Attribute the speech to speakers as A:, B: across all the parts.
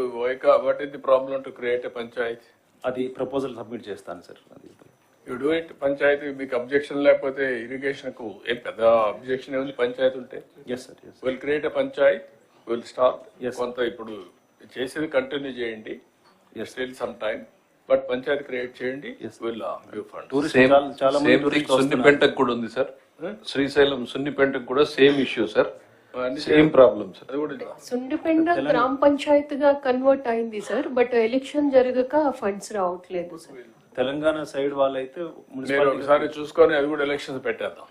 A: what is the problem to create a panchayat?
B: అది proposal submit చేస్తాను sir అది
A: You do it panchayat మీకు objection లేకపోతే ఇరిగేషన్కు ఏం పెద్ద అబ్జెక్షన్ ఏముంది? పంచాయతీ ఉంటే?
B: Yes sir yes
A: will create a panchayat will start
B: Yes.
A: కొంత ఇప్పుడు చేసేది కంటిన్యూ చేయండి. Still some time but panchayat create చేయండి
B: Yes.
A: Will give fund
B: tourist
C: same
B: చాలా మంది
C: సేమ్ థింగ్
B: టూరిస్ట్ వస్తున్నారు.
C: సున్నిపెంటకు కూడా ఉంది సార్ శ్రీశైలం సున్నిపెంటకు కూడా same issue sir same problem sir
A: అది కూడా
D: సుండిపెండ గ్రామ పంచాయత్గా కన్వర్ట్ అయింది సార్ బట్ ఎలక్షన్ జరగక ఫండ్స్ రావట్లేదు సార్
B: తెలంగాణ సైడ్ వాళ్ళైతే
A: మీరు ఒకసారి చూసుకొని అది కూడా ఎలక్షన్స్ పెట్టేద్దాం.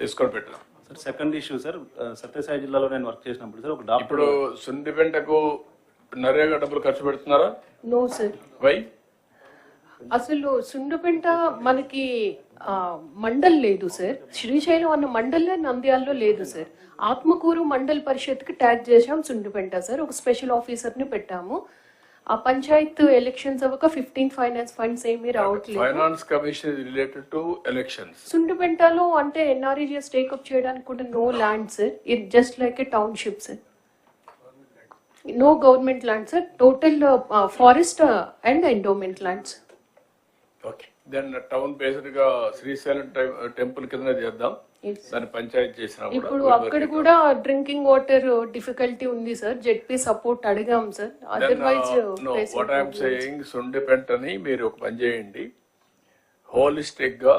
A: తీసుకొని పెట్టాం
B: sir second issue sir Sathya Sai జిల్లాలో నేను వర్క్ చేసినప్పుడు సార్ ఒక డాక్టర్
A: ఇప్పుడు సుందిపెంటకు నరేగా డబ్బులు ఖర్చు పెడుతున్నారా?
D: నో సార్
A: వై
D: అసలు సుండుపెంట మనకి మండల్ లేదు సార్ శ్రీశైలం అన్న మండలే నంద్యాలలో లేదు సార్ ఆత్మకూరు మండల్ పరిషత్కి ట్యాగ్ చేశాం సుండుపెంట సార్ ఒక స్పెషల్ ఆఫీసర్ని పెట్టాము. ఆ పంచాయత్ ఎలక్షన్స్ అవ్వక ఫిఫ్టీన్ ఫైనాన్స్ ఫండ్స్ ఏమీ రావట్లేదు.
A: Finance commission related to elections
D: సుండుపెంటలో అంటే ఎన్ఆర్ఈజిఎస్ టేకప్ చేయడానికి కూడా no land sir it just like a township sir no government land sir total forest and endowment lands
A: okay. Then town బేస్డ్గా Srisailam temple కింద చేద్దాం. దాన్ని పంచాయతీ చేసినా
D: ఇప్పుడు అక్కడ కూడా డ్రింకింగ్ వాటర్ డిఫికల్టీ ఉంది సార్ జెడ్పీ సపోర్ట్ అడిగాం sir otherwise
A: what I'm saying సుండిపెంటని మీరు ఒక పని చేయండి. హోలిస్టిక్గా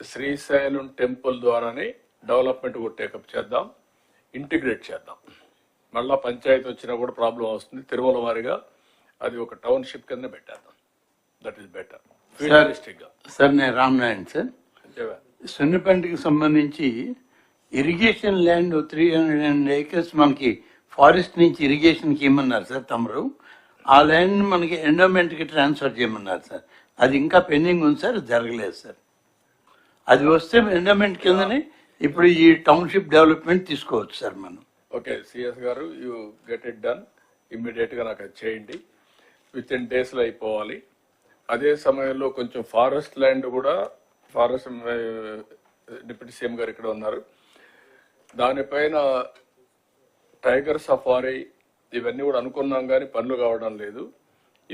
A: శ్రీశైలం టెంపుల్ ద్వారానే డెవలప్మెంట్ కూడా టేకప్ చేద్దాం. ఇంటిగ్రేట్ చేద్దాం. మళ్ళా పంచాయతీ వచ్చినా కూడా ప్రాబ్లం వస్తుంది. తిరుమల వారిగా అది ఒక టౌన్షిప్ కింద పెట్టేద్దాం. దట్ ఈస్ బెటర్
E: సార్ నేను రామనారాయణ సార్.
A: అంతేవా?
E: సున్నిపంటకి సంబంధించి irrigation land three hundred and acres మనకి ఫారెస్ట్ నుంచి ఇరిగేషన్కి ఇమ్మన్నారు సార్ తమరు ఆ ల్యాండ్ మనకి ఎండోమెంట్కి ట్రాన్స్ఫర్ చేయమన్నారు సార్. అది ఇంకా పెండింగ్ ఉంది సార్ జరగలేదు సార్. అది వస్తే ఎండోమెంట్ కిందనే ఇప్పుడు ఈ టౌన్షిప్ డెవలప్మెంట్ తీసుకోవచ్చు సార్ మనం.
A: ఓకే సిఎస్ గారు యూ గెట్ ఇట్ డన్. ఇమ్మీడియట్గా నాకు అది చేయండి. విత్ ఇన్ డేస్లో అయిపోవాలి. అదే సమయంలో కొంచెం ఫారెస్ట్ ల్యాండ్ కూడా ఫారెస్ట్ డిప్యూటీ సీఎం గారు ఇక్కడ ఉన్నారు. దానిపైన టైగర్ సఫారీ ఇవన్నీ కూడా అనుకున్నాం కానీ పనులు కావడం లేదు.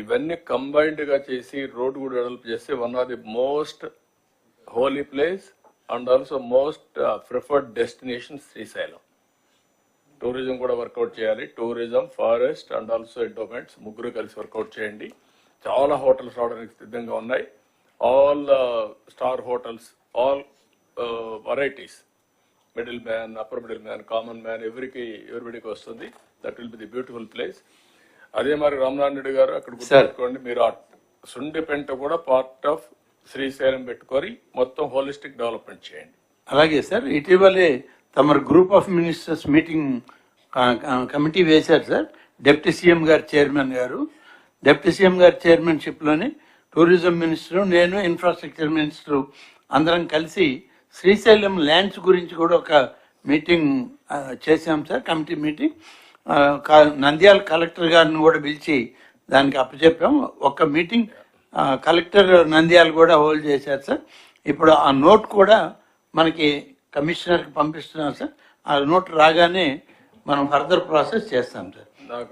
A: ఇవన్నీ కంబైన్డ్గా చేసి రోడ్ కూడా డెవలప్ చేస్తే one of the most holy place and also most preferred destination Srisailam. Tourism కూడా వర్కౌట్ చేయాలి. Tourism forest and also endowments ముగ్గురు కలిసి వర్కౌట్ చేయండి. చాలా హోటల్స్ రావడానికి సిద్ధంగా ఉన్నాయి. All star hotels all varieties middle man upper middle man common man ఎవరికి ఎవరిబడికి వస్తుంది. That will be the beautiful place అదే మరి రామనారాయణ గారు అక్కడ గుర్తుపెట్టుకోండి మీరు సుండిపెంట కూడా పార్ట్ ఆఫ్ శ్రీశైలం పెట్టుకొని మొత్తం హోలిస్టిక్ డెవలప్మెంట్ చేయండి.
E: అలాగే సార్ ఇటీవలే తమరు group of ministers meeting committee వేశారు సార్ డిప్యూటీ సీఎం గారు చైర్మన్ గారు. డిప్యూటీ సీఎం గారి చైర్మన్షిప్లోనే టూరిజం మినిస్టర్ నేను ఇన్ఫ్రాస్ట్రక్చర్ మినిస్టర్ అందరం కలిసి శ్రీశైలం ల్యాండ్స్ గురించి కూడా ఒక మీటింగ్ చేశాం సార్ కమిటీ మీటింగ్ క- నంద్యాల కలెక్టర్ గారిని కూడా పిలిచి దానికి అప్పచెప్పాం. ఒక మీటింగ్ కలెక్టర్ నంద్యాల కూడా హోల్డ్ చేశారు సార్. ఇప్పుడు ఆ నోట్ కూడా మనకి కమిషనర్కి పంపిస్తున్నాం సార్. ఆ నోట్ రాగానే మనం ఫర్దర్ ప్రాసెస్ చేస్తాం సార్.